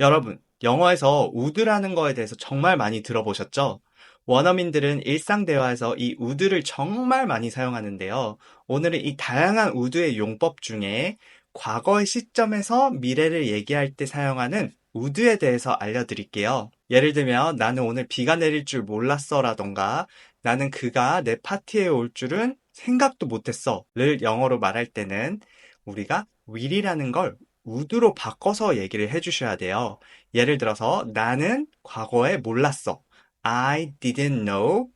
여러분, 영어에서 would라는 거에 대해서 정말 많이 들어보셨죠? 원어민들은 일상 대화에서 이 would를 정말 많이 사용하는데요. 오늘은 이 다양한 would의 용법 중에 과거의 시점에서 미래를 얘기할 때 사용하는 would에 대해서 알려드릴게요. 예를 들면 나는 오늘 비가 내릴 줄 몰랐어 라던가 나는 그가 내 파티에 올 줄은 생각도 못했어 를 영어로 말할 때는 우리가 will이라는 걸 would로 바꿔서 얘기를 해주셔야 돼요. 예를 들어서 나는 과거에 몰랐어. I didn't know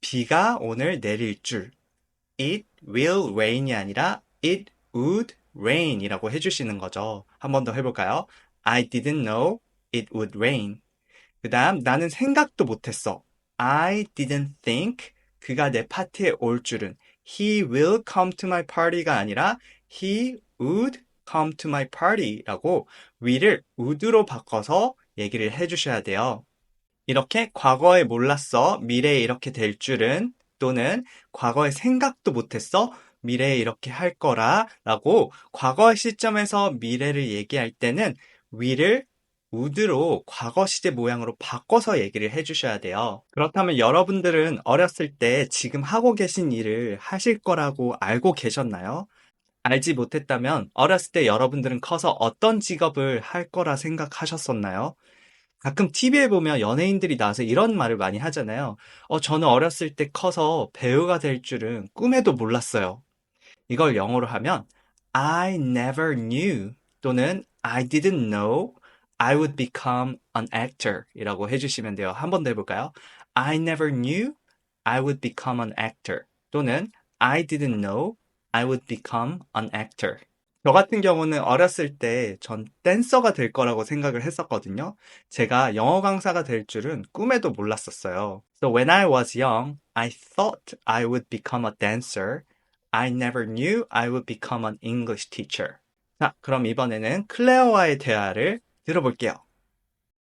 비가 오늘 내릴 줄. It will rain이 아니라 it would rain 이라고 해주시는 거죠. 한 번 더 해볼까요? I didn't know it would rain. 그 다음 나는 생각도 못했어. I didn't think 그가 내 파티에 올 줄은 he will come to my party가 아니라 he would come to my party라고 will을 would로 바꿔서 얘기를 해주셔야 돼요. 이렇게 과거에 몰랐어, 미래에 이렇게 될 줄은 또는 과거에 생각도 못했어, 미래에 이렇게 할 거라 라고 과거의 시점에서 미래를 얘기할 때는 will을 would로 과거 시제 모양으로 바꿔서 얘기를 해주셔야 돼요. 그렇다면 여러분들은 어렸을 때 지금 하고 계신 일을 하실 거라고 알고 계셨나요? 알지 못했다면 어렸을 때 여러분들은 커서 어떤 직업을 할 거라 생각하셨었나요? 가끔 TV에 보면 연예인들이 나와서 이런 말을 많이 하잖아요. 어, 저는 어렸을 때 커서 배우가 될 줄은 꿈에도 몰랐어요. 이걸 영어로 하면 I never knew 또는 I didn't know I would become an actor 이라고 해주시면 돼요. 한 번 더 해볼까요? I never knew I would become an actor 또는 I didn't know I would become an actor. 저 같은 경우는 어렸을 때 전 댄서가 될 거라고 생각을 했었거든요. 제가 영어 강사가 될 줄은 꿈에도 몰랐었어요. So when I was young, I thought I would become a dancer. I never knew I would become an English teacher. 자, 그럼 이번에는 클레어와의 대화를 들어볼게요.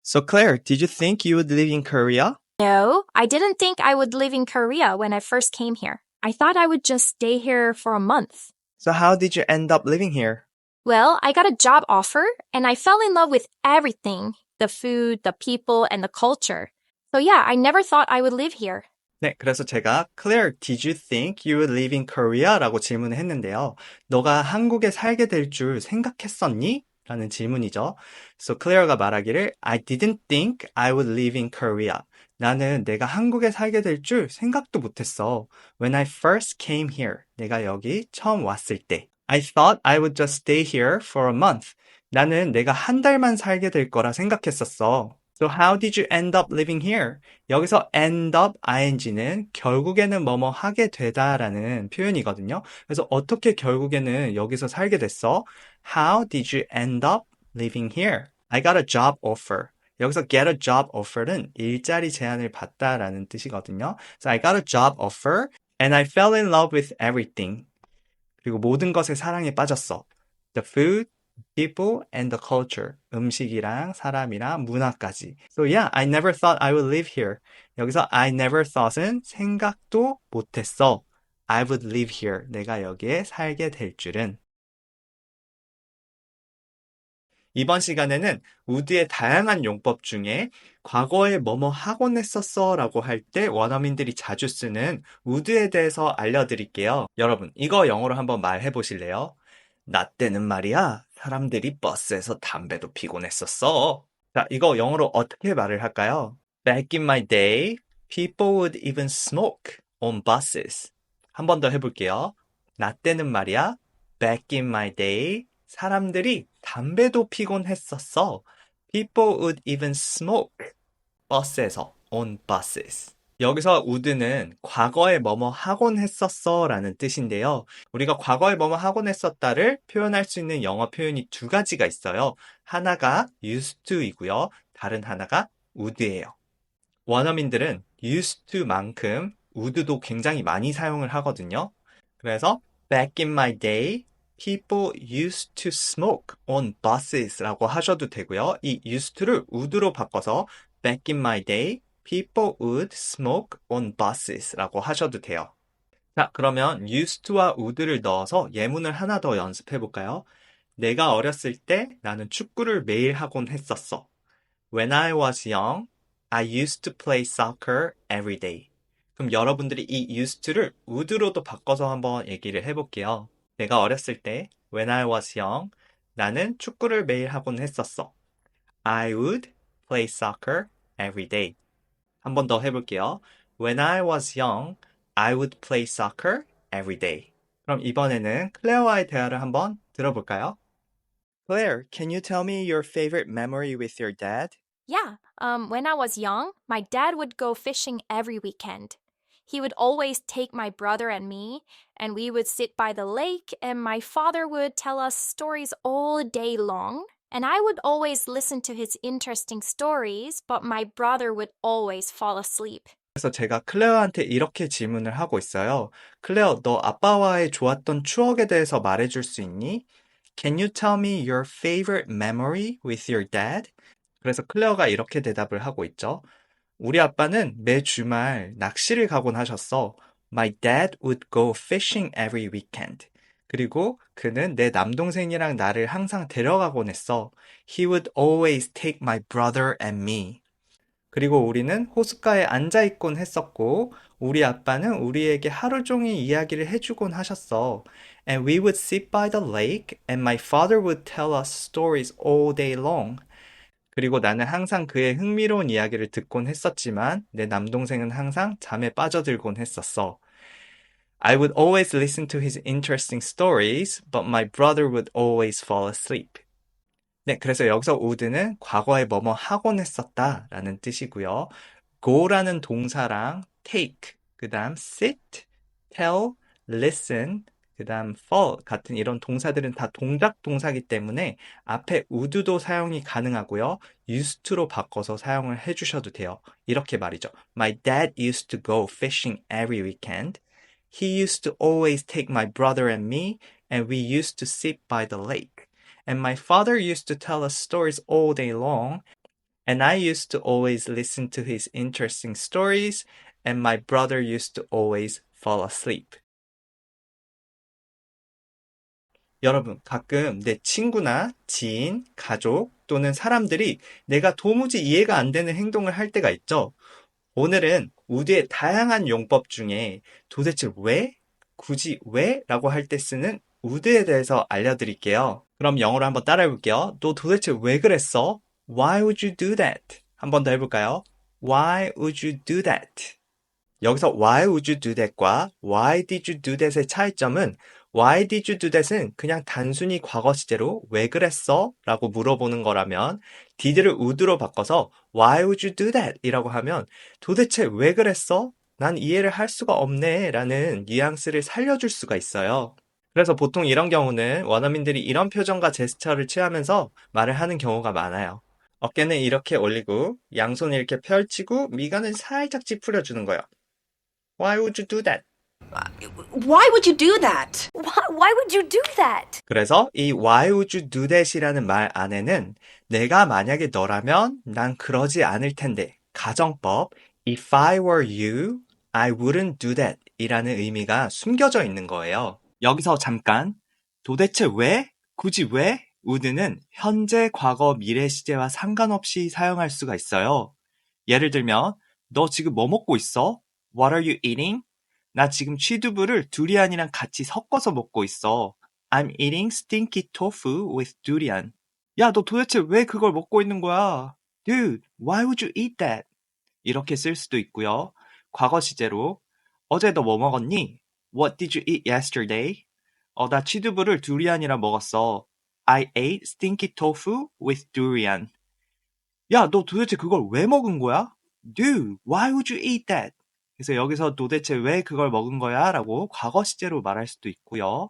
So Claire, did you think you would live in Korea? No, I didn't think I would live in Korea when I first came here. I thought I would just stay here for a month. So how did you end up living here? Well, I got a job offer and I fell in love with everything the food, the people, and the culture. So, yeah, I never thought I would live here. 네, 그래서 제가 Claire, did you think you would live in Korea? 라고 질문을 했는데요. 너가 한국에 살게 될 줄 생각했었니? 라는 질문이죠. So Claire가 말하기를 I didn't think I would live in Korea. 나는 내가 한국에 살게 될 줄 생각도 못했어. When I first came here. 내가 여기 처음 왔을 때. I thought I would just stay here for a month. 나는 내가 한 달만 살게 될 거라 생각했었어. So how did you end up living here? 여기서 end up ing는 결국에는 뭐뭐 하게 되다라는 표현이거든요. 그래서 어떻게 결국에는 여기서 살게 됐어? How did you end up living here? I got a job offer. 여기서 get a job offer는 일자리 제안을 받다라는 뜻이거든요. So I got a job offer and I fell in love with everything. 그리고 모든 것에 사랑에 빠졌어. The food, people, and the culture. 음식이랑 사람이랑 문화까지. So yeah, I never thought I would live here. 여기서 I never thought은 생각도 못했어. I would live here. 내가 여기에 살게 될 줄은. 이번 시간에는 우드의 다양한 용법 중에 과거에 뭐뭐 하곤 했었어 라고 할 때 원어민들이 자주 쓰는 우드에 대해서 알려드릴게요. 여러분, 이거 영어로 한번 말해 보실래요? 나 때는 말이야, 사람들이 버스에서 담배도 피곤 했었어. 자, 이거 영어로 어떻게 말을 할까요? Back in my day, people would even smoke on buses. 한 번 더 해볼게요. 나 때는 말이야, back in my day, 사람들이 담배도 피곤 했었어. People would even smoke. 버스에서, on buses. 여기서 would는 과거에 뭐뭐 하곤 했었어 라는 뜻인데요. 우리가 과거에 뭐뭐 하곤 했었다를 표현할 수 있는 영어 표현이 두 가지가 있어요. 하나가 used to이고요. 다른 하나가 would예요. 원어민들은 used to만큼 would도 굉장히 많이 사용을 하거든요. 그래서 back in my day, people used to smoke on buses 라고 하셔도 되고요. 이 used to를 would로 바꿔서 back in my day, people would smoke on buses 라고 하셔도 돼요. 자, 그러면 used to와 would를 넣어서 예문을 하나 더 연습해 볼까요? 내가 어렸을 때 나는 축구를 매일 하곤 했었어. When I was young, I used to play soccer every day. 그럼 여러분들이 이 used to를 would로도 바꿔서 한번 얘기를 해볼게요. 내가 어렸을 때, when I was young, 나는 축구를 매일 하곤 했었어. I would play soccer every day. 한 번 더 해볼게요. When I was young, I would play soccer every day. 그럼 이번에는 클레어와의 대화를 한번 들어볼까요? Claire, can you tell me your favorite memory with your dad? Yeah, um, when I was young, my dad would go fishing every weekend. He would always take my brother and me, and we would sit by the lake, and my father would tell us stories all day long. And I would always listen to his interesting stories, but my brother would always fall asleep. 그래서 제가 클레어한테 이렇게 질문을 하고 있어요. 클레어, 너 아빠와의 좋았던 추억에 대해서 말해줄 수 있니? Can you tell me your favorite memory with your dad? 그래서 클레어가 이렇게 대답을 하고 있죠. 우리 아빠는 매 주말 낚시를 가곤 하셨어. My dad would go fishing every weekend. 그리고 그는 내 남동생이랑 나를 항상 데려가곤 했어. He would always take my brother and me. 그리고 우리는 호숫가에 앉아 있곤 했었고, 우리 아빠는 우리에게 하루 종일 이야기를 해주곤 하셨어. And we would sit by the lake, and my father would tell us stories all day long. 그리고 나는 항상 그의 흥미로운 이야기를 듣곤 했었지만, 내 남동생은 항상 잠에 빠져들곤 했었어. I would always listen to his interesting stories, but my brother would always fall asleep. 네, 그래서 여기서 would는 과거에 뭐뭐 하곤 했었다 라는 뜻이고요. go라는 동사랑 take, 그 다음 sit, tell, listen, 그 다음 fall 같은 이런 동사들은 다 동작 동사기 때문에 앞에 would도 사용이 가능하고요. used to로 바꿔서 사용을 해 주셔도 돼요. 이렇게 말이죠. My dad used to go fishing every weekend. He used to always take my brother and me, and we used to sit by the lake. And my father used to tell us stories all day long, and I used to always listen to his interesting stories, and my brother used to always fall asleep. 여러분, 가끔 내 친구나 지인, 가족 또는 사람들이 내가 도무지 이해가 안 되는 행동을 할 때가 있죠. 오늘은 우드의 다양한 용법 중에 도대체 왜, 굳이 왜 라고 할 때 쓰는 우드에 대해서 알려드릴게요. 그럼 영어로 한번 따라해 볼게요. 너 도대체 왜 그랬어? Why would you do that? 한번 더 해볼까요? Why would you do that? 여기서 why would you do that과 why did you do that의 차이점은 why did you do that은 그냥 단순히 과거 시제로 왜 그랬어? 라고 물어보는 거라면 did를 would로 바꿔서 why would you do that? 이라고 하면 도대체 왜 그랬어? 난 이해를 할 수가 없네 라는 뉘앙스를 살려줄 수가 있어요. 그래서 보통 이런 경우는 원어민들이 이런 표정과 제스처를 취하면서 말을 하는 경우가 많아요. 어깨는 이렇게 올리고 양손을 이렇게 펼치고 미간을 살짝 찌푸려주는 거예요. Why would you do that? Why would you do that? Why, why would you do that? 그래서 이 Why would you do that이라는 말 안에는 내가 만약에 너라면 난 그러지 않을 텐데 가정법 If I were you, I wouldn't do that 이라는 의미가 숨겨져 있는 거예요. 여기서 잠깐 도대체 왜? 굳이 왜? would는 현재, 과거, 미래 시제와 상관없이 사용할 수가 있어요. 예를 들면 너 지금 뭐 먹고 있어? What are you eating? 나 지금 취두부를 두리안이랑 같이 섞어서 먹고 있어. I'm eating stinky tofu with durian. 야, 너 도대체 왜 그걸 먹고 있는 거야? Dude, why would you eat that? 이렇게 쓸 수도 있고요. 과거 시제로 어제 너 뭐 먹었니? What did you eat yesterday? 어, 나 취두부를 두리안이랑 먹었어. I ate stinky tofu with durian. 야, 너 도대체 그걸 왜 먹은 거야? Dude, why would you eat that? 그래서 여기서 도대체 왜 그걸 먹은 거야? 라고 과거 시제로 말할 수도 있고요.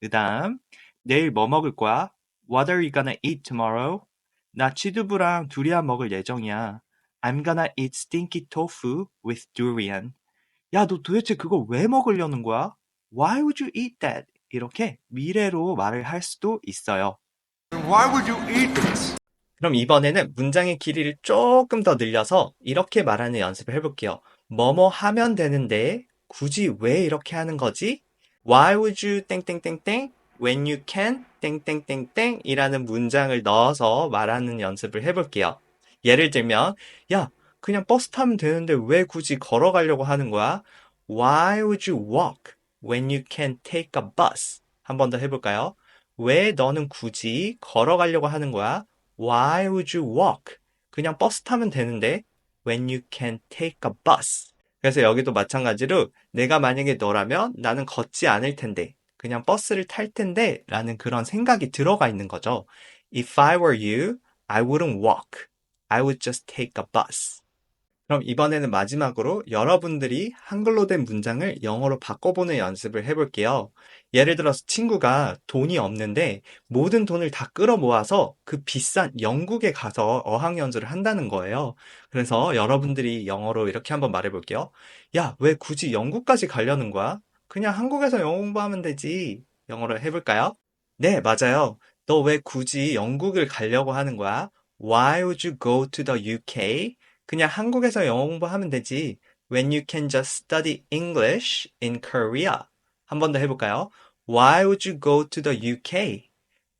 그 다음, 내일 뭐 먹을 거야? What are you gonna eat tomorrow? 나 취두부랑 두리안 먹을 예정이야. I'm gonna eat stinky tofu with durian. 야, 너 도대체 그걸 왜 먹으려는 거야? Why would you eat that? 이렇게 미래로 말을 할 수도 있어요. Why would you eat this? 그럼 이번에는 문장의 길이를 조금 더 늘려서 이렇게 말하는 연습을 해볼게요. 뭐뭐 하면 되는데 굳이 왜 이렇게 하는 거지? Why would you 땡땡땡땡 when you can 땡땡땡땡 이라는 문장을 넣어서 말하는 연습을 해볼게요. 예를 들면, 야, 그냥 버스 타면 되는데 왜 굳이 걸어가려고 하는 거야? Why would you walk when you can take a bus? 한 번 더 해볼까요? 왜 너는 굳이 걸어가려고 하는 거야? Why would you walk? 그냥 버스 타면 되는데 when you can take a bus. 그래서 여기도 마찬가지로 내가 만약에 너라면 나는 걷지 않을 텐데 그냥 버스를 탈 텐데 라는 그런 생각이 들어가 있는 거죠. If I were you, I wouldn't walk. I would just take a bus. 그럼 이번에는 마지막으로 여러분들이 한글로 된 문장을 영어로 바꿔보는 연습을 해볼게요. 예를 들어서 친구가 돈이 없는데 모든 돈을 다 끌어 모아서 그 비싼 영국에 가서 어학연수를 한다는 거예요. 그래서 여러분들이 영어로 이렇게 한번 말해볼게요. 야, 왜 굳이 영국까지 가려는 거야? 그냥 한국에서 영어 공부하면 되지. 영어로 해볼까요? 네, 맞아요. 너 왜 굳이 영국을 가려고 하는 거야? Why would you go to the UK? 그냥 한국에서 영어 공부하면 되지. When you can just study English in Korea. 한 번 더 해볼까요? Why would you go to the UK?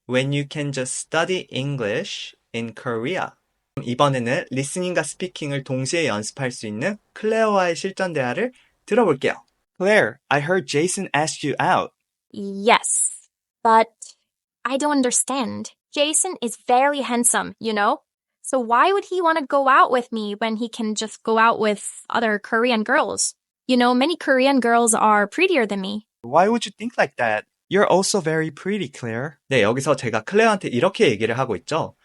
When you can just study English in Korea. 이번에는 리스닝과 스피킹을 동시에 연습할 수 있는 클레어와의 실전 대화를 들어볼게요. Claire, I heard Jason asked you out. Yes, but I don't understand. Jason is very handsome, you know? So why would he want to go out with me when he can just go out with other Korean girls? You know, many Korean girls are prettier than me. Why would you think like that? You're also very pretty, Claire. 네, 여기서 제가 클레어한테 이렇게 얘기를 하고 있죠.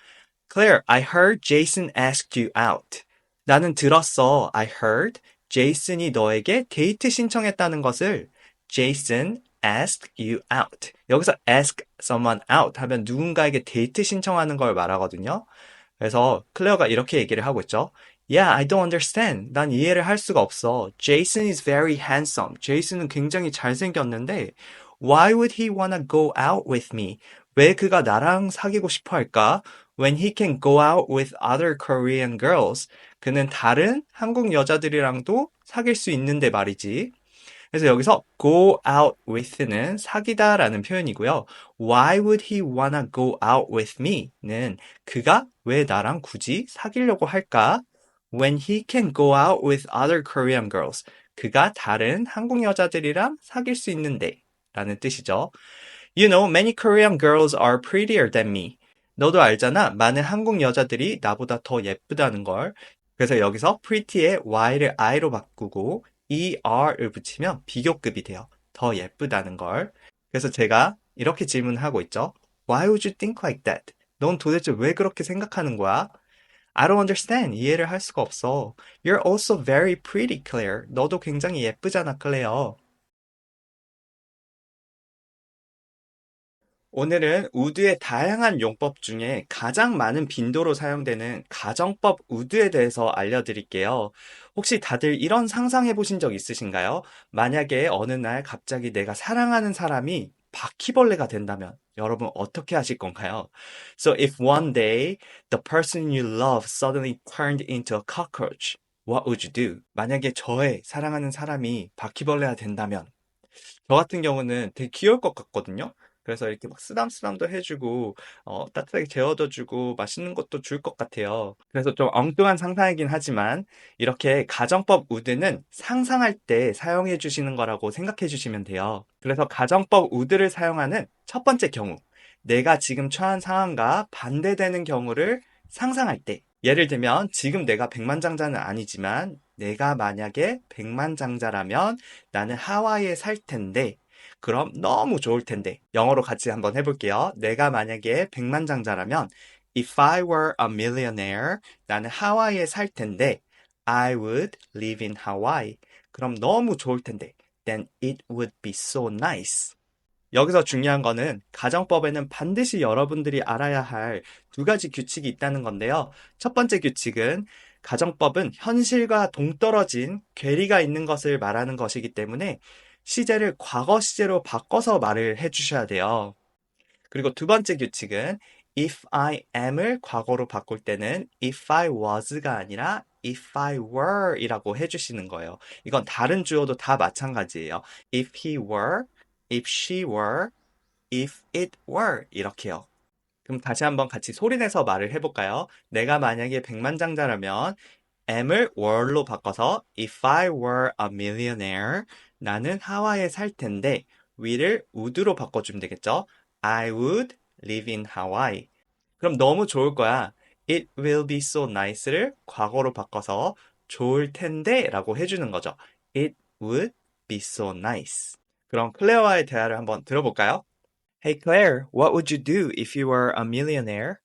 Claire, I heard Jason asked you out. 나는 들었어. I heard 제이슨이 너에게 데이트 신청했다는 것을 Jason asked you out. 여기서 ask someone out 하면 누군가에게 데이트 신청하는 걸 말하거든요. 그래서 클레어가 이렇게 얘기를 하고 있죠. Yeah, I don't understand. 난 이해를 할 수가 없어. Jason is very handsome. 제이슨은 굉장히 잘생겼는데 Why would he wanna go out with me? 왜 그가 나랑 사귀고 싶어 할까? When he can go out with other Korean girls. 그는 다른 한국 여자들이랑도 사귈 수 있는데 말이지. 그래서 여기서 go out with는 사귀다라는 표현이고요. Why would he wanna go out with me?는 그가 왜 나랑 굳이 사귀려고 할까? When he can go out with other Korean girls. 그가 다른 한국 여자들이랑 사귈 수 있는데 라는 뜻이죠. You know, many Korean girls are prettier than me. 너도 알잖아. 많은 한국 여자들이 나보다 더 예쁘다는 걸. 그래서 여기서 pretty의 y를 i로 바꾸고 er을 붙이면 비교급이 돼요. 더 예쁘다는 걸. 그래서 제가 이렇게 질문하고 있죠. Why would you think like that? 넌 도대체 왜 그렇게 생각하는 거야? I don't understand. 이해를 할 수가 없어. You're also very pretty, Claire. 너도 굉장히 예쁘잖아, 클 오늘은 우드의 다양한 용법 중에 가장 많은 빈도로 사용되는 가정법 우드에 대해서 알려드릴게요. 혹시 다들 이런 상상해 보신 적 있으신가요? 만약에 어느 날 갑자기 내가 사랑하는 사람이 바퀴벌레가 된다면 여러분 어떻게 하실 건가요? So if one day the person you love suddenly turned into a cockroach, what would you do? 만약에 저의 사랑하는 사람이 바퀴벌레가 된다면 저 같은 경우는 되게 귀여울 것 같거든요. 그래서 이렇게 막 쓰담쓰담도 해주고 어, 따뜻하게 재워둬주고 맛있는 것도 줄 것 같아요. 그래서 좀 엉뚱한 상상이긴 하지만 이렇게 가정법 우드는 상상할 때 사용해 주시는 거라고 생각해 주시면 돼요. 그래서 가정법 우드를 사용하는 첫 번째 경우 내가 지금 처한 상황과 반대되는 경우를 상상할 때 예를 들면 지금 내가 백만장자는 아니지만 내가 만약에 백만장자라면 나는 하와이에 살 텐데 그럼 너무 좋을 텐데. 영어로 같이 한번 해볼게요. 내가 만약에 백만장자라면 If I were a millionaire, 나는 하와이에 살 텐데 I would live in Hawaii. 그럼 너무 좋을 텐데 Then it would be so nice. 여기서 중요한 거는 가정법에는 반드시 여러분들이 알아야 할 두 가지 규칙이 있다는 건데요. 첫 번째 규칙은 가정법은 현실과 동떨어진 괴리가 있는 것을 말하는 것이기 때문에 시제를 과거 시제로 바꿔서 말을 해주셔야 돼요. 그리고 두 번째 규칙은 if I am을 과거로 바꿀 때는 if I was가 아니라 if I were 이라고 해주시는 거예요. 이건 다른 주어도 다 마찬가지예요. if he were, if she were, if it were 이렇게요. 그럼 다시 한번 같이 소리내서 말을 해볼까요? 내가 만약에 백만장자라면 am을 were로 바꿔서 if I were a millionaire 나는 하와이에 살 텐데 we를 would로 바꿔주면 되겠죠? I would live in Hawaii. 그럼 너무 좋을 거야. It will be so nice를 과거로 바꿔서 좋을 텐데 라고 해주는 거죠. It would be so nice. 그럼 클레어와의 대화를 한번 들어볼까요? Hey Claire, what would you do if you were a millionaire?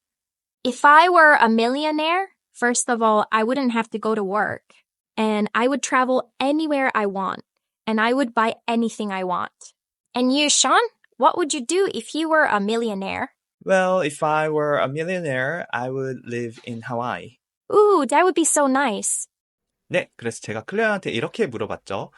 If I were a millionaire, first of all, I wouldn't have to go to work. And I would travel anywhere I want. And I would buy anything I want. And you, Sean? What would you do if you were a millionaire? Well, if I were a millionaire, I would live in Hawaii. Ooh, that would be so nice. 네, 그래서 제가 클레어한테 이렇게 물어봤죠.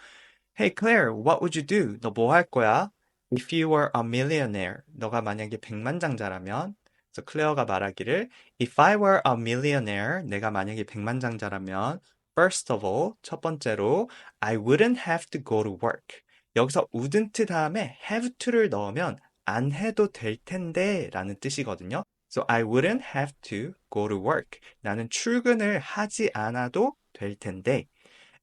Hey Claire, what would you do? 너 뭐 할 거야? If you were a millionaire, 너가 만약에 백만장자라면, 그래서 클레어가 말하기를 If I were a millionaire, 내가 만약에 백만장자라면, first of all, 첫 번째로, I wouldn't have to go to work. 여기서 wouldn't 다음에 have to를 넣으면 안 해도 될 텐데 라는 뜻이거든요. So I wouldn't have to go to work. 나는 출근을 하지 않아도 될 텐데.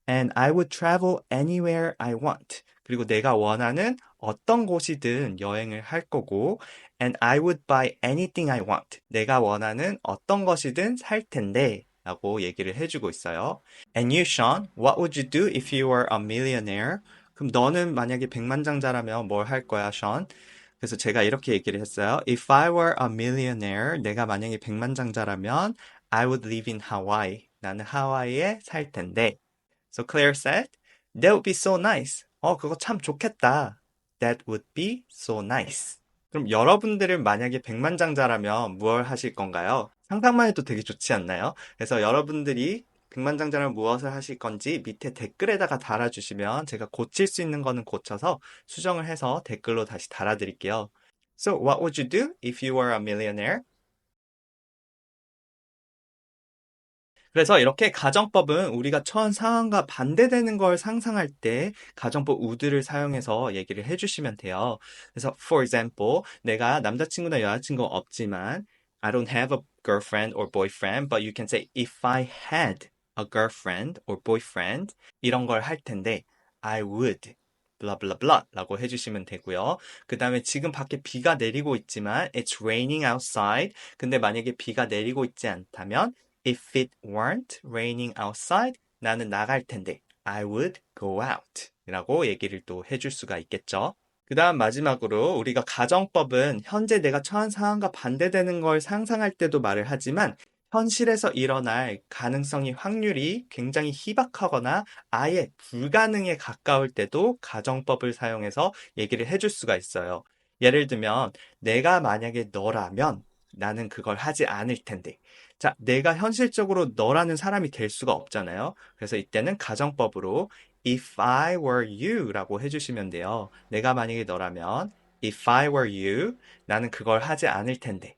And I would travel anywhere I want. 그리고 내가 원하는 어떤 곳이든 여행을 할 거고. And I would buy anything I want. 내가 원하는 어떤 것이든 살 텐데. 라고 얘기를 해주고 있어요. And you, Sean, what would you do if you were a millionaire? 그럼 너는 만약에 백만장자라면 뭘 할 거야, Sean? 그래서 제가 이렇게 얘기를 했어요. If I were a millionaire, 내가 만약에 백만장자라면 I would live in Hawaii. 나는 하와이에 살 텐데. So Claire said, That would be so nice. 어, 그거 참 좋겠다. That would be so nice. 그럼 여러분들은 만약에 백만장자라면 무엇 하실 건가요? 상상만 해도 되게 좋지 않나요? 그래서 여러분들이 백만장자라면 무엇을 하실 건지 밑에 댓글에다가 달아주시면 제가 고칠 수 있는 거는 고쳐서 수정을 해서 댓글로 다시 달아드릴게요. So what would you do if you were a millionaire? 그래서 이렇게 가정법은 우리가 처한 상황과 반대되는 걸 상상할 때 가정법 would를 사용해서 얘기를 해주시면 돼요. 그래서 for example, 내가 남자친구나 여자친구가 없지만 I don't have a girlfriend or boyfriend, but you can say if I had a girlfriend or boyfriend 이런 걸 할 텐데 I would blah blah blah 라고 해주시면 되고요. 그 다음에 지금 밖에 비가 내리고 있지만 it's raining outside 근데 만약에 비가 내리고 있지 않다면 if it weren't raining outside 나는 나갈 텐데 I would go out 이라고 얘기를 또 해줄 수가 있겠죠. 그 다음 마지막으로 우리가 가정법은 현재 내가 처한 상황과 반대되는 걸 상상할 때도 말을 하지만 현실에서 일어날 가능성이 확률이 굉장히 희박하거나 아예 불가능에 가까울 때도 가정법을 사용해서 얘기를 해줄 수가 있어요. 예를 들면 내가 만약에 너라면 나는 그걸 하지 않을 텐데. 자, 내가 현실적으로 너라는 사람이 될 수가 없잖아요. 그래서 이때는 가정법으로 if I were you 라고 해주시면 돼요. 내가 만약에 너라면 if I were you 나는 그걸 하지 않을 텐데.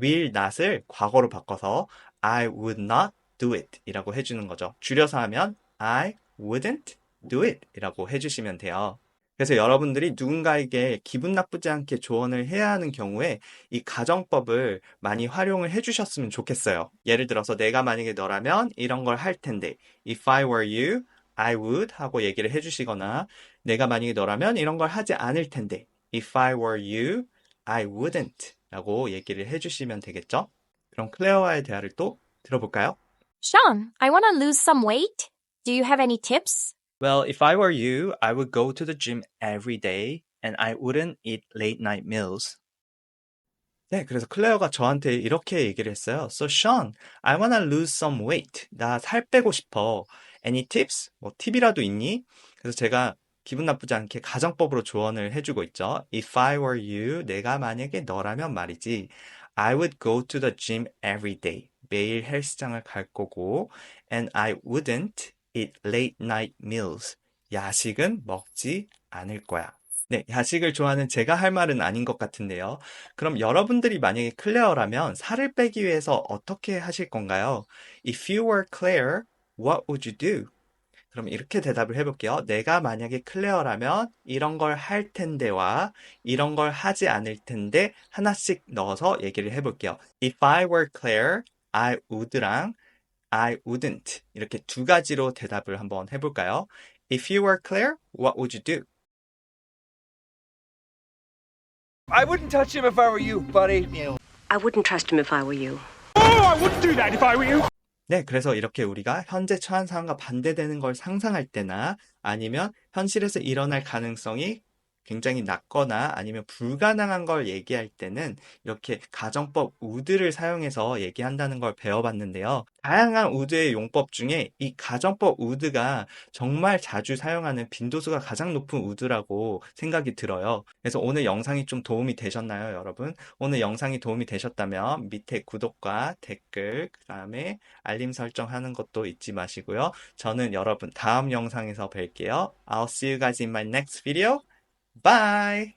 will not을 과거로 바꿔서 I would not do it 이라고 해주는 거죠. 줄여서 하면 I wouldn't do it 이라고 해주시면 돼요. 그래서 여러분들이 누군가에게 기분 나쁘지 않게 조언을 해야 하는 경우에 이 가정법을 많이 활용을 해주셨으면 좋겠어요. 예를 들어서 내가 만약에 너라면 이런 걸 할 텐데 If I were you, I would 하고 얘기를 해주시거나 내가 만약에 너라면 이런 걸 하지 않을 텐데 If I were you, I wouldn't 라고 얘기를 해주시면 되겠죠? 그럼 클레어와의 대화를 또 들어볼까요? Sean, I want to lose some weight. Do you have any tips? Well, if I were you, I would go to the gym every day and I wouldn't eat late night meals. 네, 그래서 클레어가 저한테 이렇게 얘기를 했어요. So Sean, I wanna lose some weight. 나 살 빼고 싶어. Any tips? 뭐 팁이라도 있니? 그래서 제가 기분 나쁘지 않게 가정법으로 조언을 해주고 있죠. If I were you, 내가 만약에 너라면 말이지. I would go to the gym every day. 매일 헬스장을 갈 거고, and I wouldn't eat late night meals. 야식은 먹지 않을 거야. 네, 야식을 좋아하는 제가 할 말은 아닌 것 같은데요. 그럼 여러분들이 만약에 클레어라면 살을 빼기 위해서 어떻게 하실 건가요? If you were Claire, what would you do? 그럼 이렇게 대답을 해볼게요. 내가 만약에 클레어라면 이런 걸 할 텐데와 이런 걸 하지 않을 텐데 하나씩 넣어서 얘기를 해볼게요. If I were Claire, I would랑 I wouldn't 이렇게 두 가지로 대답을 한번 해볼까요? If you were Claire, what would you do? I wouldn't touch him if I were you, buddy. I wouldn't trust him if I were you. 네, 그래서 이렇게 우리가 현재 처한 상황과 반대되는 걸 상상할 때나 아니면 현실에서 일어날 가능성이 굉장히 낮거나 아니면 불가능한 걸 얘기할 때는 이렇게 가정법 would를 사용해서 얘기한다는 걸 배워봤는데요. 다양한 would의 용법 중에 이 가정법 would가 정말 자주 사용하는 빈도수가 가장 높은 would라고 생각이 들어요. 그래서 오늘 영상이 좀 도움이 되셨나요, 여러분? 오늘 영상이 도움이 되셨다면 밑에 구독과 댓글, 그 다음에 알림 설정하는 것도 잊지 마시고요. 저는 여러분 다음 영상에서 뵐게요. I'll see you guys in my next video. Bye!